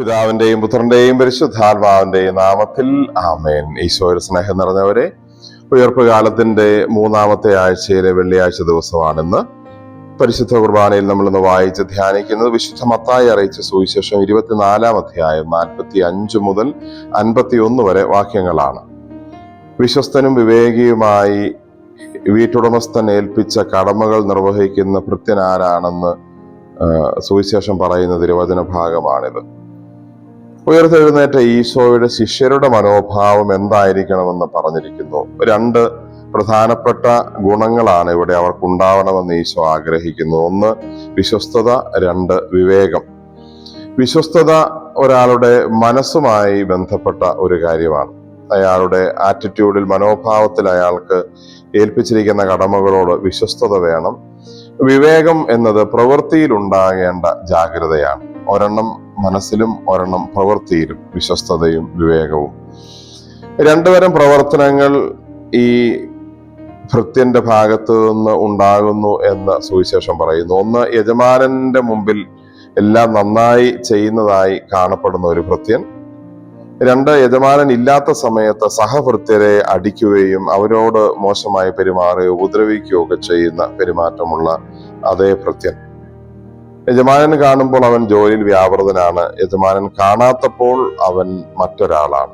പിതാവിന്റെയും പുത്രന്റെയും പരിശുദ്ധാത്മാവിന്റെയും നാമത്തിൽ ആമേൻ. ഈശോയുടെ സ്നേഹം നിറഞ്ഞവരെ ഉയർപ്പ് കാലത്തിന്റെ മൂന്നാമത്തെ ആഴ്ചയിലെ വെള്ളിയാഴ്ച ദിവസമാണെന്ന്. പരിശുദ്ധ കുർബാനയിൽ നമ്മൾ ഇന്ന് വായിച്ച് ധ്യാനിക്കുന്നത് വിശുദ്ധ മത്തായി അറിയിച്ച സുവിശേഷം ഇരുപത്തിനാലാം അധ്യായം നാൽപ്പത്തി അഞ്ച് മുതൽ അൻപത്തി ഒന്ന് വരെ വാക്യങ്ങളാണ്. വിശ്വസ്തനും വിവേകിയുമായി വീട്ടുടമസ്ഥൻ ഏൽപ്പിച്ച കടമകൾ നിർവഹിക്കുന്ന ഭൃത്യനാരാണെന്ന് സുവിശേഷം പറയുന്ന തിരുവചന ഭാഗമാണിത്. ഉയർത്തെഴുന്നേറ്റ ഈശോയുടെ ശിഷ്യരുടെ മനോഭാവം എന്തായിരിക്കണമെന്ന് പറഞ്ഞിരിക്കുന്നു. രണ്ട് പ്രധാനപ്പെട്ട ഗുണങ്ങളാണ് ഇവിടെ അവർക്കുണ്ടാവണമെന്ന് ഈശോ ആഗ്രഹിക്കുന്നു. ഒന്ന് വിശ്വസ്തത. രണ്ട് വിവേകം. വിശ്വസ്തത ഒരാളുടെ മനസ്സുമായി ബന്ധപ്പെട്ട ഒരു കാര്യമാണ്. അയാളുടെ ആറ്റിറ്റ്യൂഡിൽ മനോഭാവത്തിൽ അയാൾക്ക് ഏൽപ്പിച്ചിരിക്കുന്ന കടമകളോട് വിശ്വസ്തത വേണം. വിവേകം എന്നത് പ്രവൃത്തിയിൽ ഉണ്ടാകേണ്ട ജാഗ്രതയാണ്. ഒരെണ്ണം മനസ്സിലും ഒരെണ്ണം പ്രവൃത്തിയിലും വിശ്വസ്തതയും വിവേകവും. രണ്ടുതരം പ്രവർത്തനങ്ങൾ ഈ ഭൃത്യന്റെ ഭാഗത്ത് നിന്ന് ഉണ്ടാകുന്നു എന്ന് സുവിശേഷം പറയുന്നു. ഒന്ന് യജമാനന്റെ മുമ്പിൽ എല്ലാം നന്നായി ചെയ്യുന്നതായി കാണപ്പെടുന്ന ഒരു ഭൃത്യൻ. രണ്ട് യജമാനൻ ഇല്ലാത്ത സമയത്ത് സഹഭൃത്യരെ അടിക്കുകയും അവരോട് മോശമായി പെരുമാറുകയോ ഉപദ്രവിക്കുകയോ ഒക്കെ ചെയ്യുന്ന പെരുമാറ്റമുള്ള അതേ ഭൃത്യൻ. യജമാനൻ കാണുമ്പോൾ അവൻ ജോലിയിൽ വ്യാപൃതനാണ്. യജമാനൻ കാണാത്തപ്പോൾ അവൻ മറ്റൊരാളാണ്.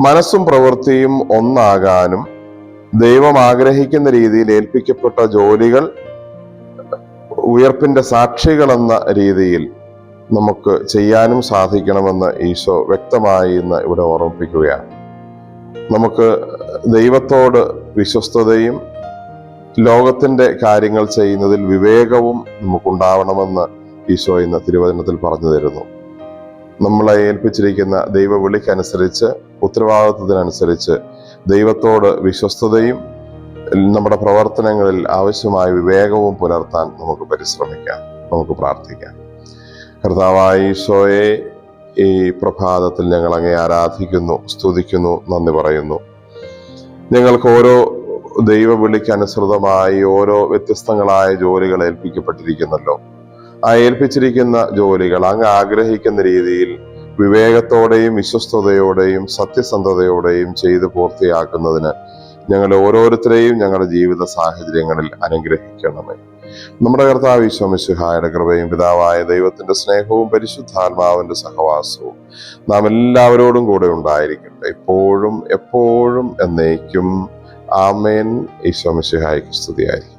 മനസ്സും പ്രവൃത്തിയും ഒന്നാകാനും ദൈവം ആഗ്രഹിക്കുന്ന രീതിയിൽ ഏൽപ്പിക്കപ്പെട്ട ജോലികൾ ഉയർപ്പിന്റെ സാക്ഷികളെന്ന രീതിയിൽ നമുക്ക് ചെയ്യാനും സാധിക്കണമെന്ന് ഈശോ വ്യക്തമായി ഇന്ന് ഇവിടെ ഓർമ്മിപ്പിക്കുകയാണ്. നമുക്ക് ദൈവത്തോട് വിശ്വസ്തതയും ലോകത്തിന്റെ കാര്യങ്ങൾ ചെയ്യുന്നതിൽ വിവേകവും നമുക്കുണ്ടാവണമെന്ന് ഈശോ ഇന്ന് തിരുവചനത്തിൽ പറഞ്ഞു തരുന്നു. നമ്മളെ ഏൽപ്പിച്ചിരിക്കുന്ന ദൈവ വിളിക്കനുസരിച്ച് ഉത്തരവാദിത്വത്തിനനുസരിച്ച് ദൈവത്തോട് വിശ്വസ്തതയും നമ്മുടെ പ്രവർത്തനങ്ങളിൽ ആവശ്യമായ വിവേകവും പുലർത്താൻ നമുക്ക് പരിശ്രമിക്കാം നമുക്ക് പ്രാർത്ഥിക്കാം. കർത്താവായ ഈശോയെ ഈ പ്രഭാതത്തിൽ ഞങ്ങൾ അങ്ങേ ആരാധിക്കുന്നു സ്തുതിക്കുന്നു നന്ദി പറയുന്നു. ഞങ്ങൾക്ക് ഓരോ ദൈവ വിളിക്കനുസൃതമായി ഓരോ വ്യത്യസ്തങ്ങളായ ജോലികൾ ഏൽപ്പിക്കപ്പെട്ടിരിക്കുന്നല്ലോ. ആ ഏൽപ്പിച്ചിരിക്കുന്ന ജോലികൾ അങ്ങ് ആഗ്രഹിക്കുന്ന രീതിയിൽ വിവേകത്തോടെയും വിശ്വസ്തയോടെയും സത്യസന്ധതയോടെയും ചെയ്ത് പൂർത്തിയാക്കുന്നതിന് ഞങ്ങൾ ഓരോരുത്തരെയും ഞങ്ങളുടെ ജീവിത സാഹചര്യങ്ങളിൽ അനുഗ്രഹിക്കണമേ. നമ്മുടെ കർത്താവ് ഈശ്വമിശുഹായുടെ കൃപയും പിതാവായ ദൈവത്തിന്റെ സ്നേഹവും പരിശുദ്ധാത്മാവിന്റെ സഹവാസവും നാം എല്ലാവരോടും കൂടെ ഉണ്ടായിരിക്കട്ടെ. എപ്പോഴും എപ്പോഴും എന്നേക്കും. ആമേൻ. ഈശോമിശിഹായ്ക്ക് സ്തുതിയായിരിക്കും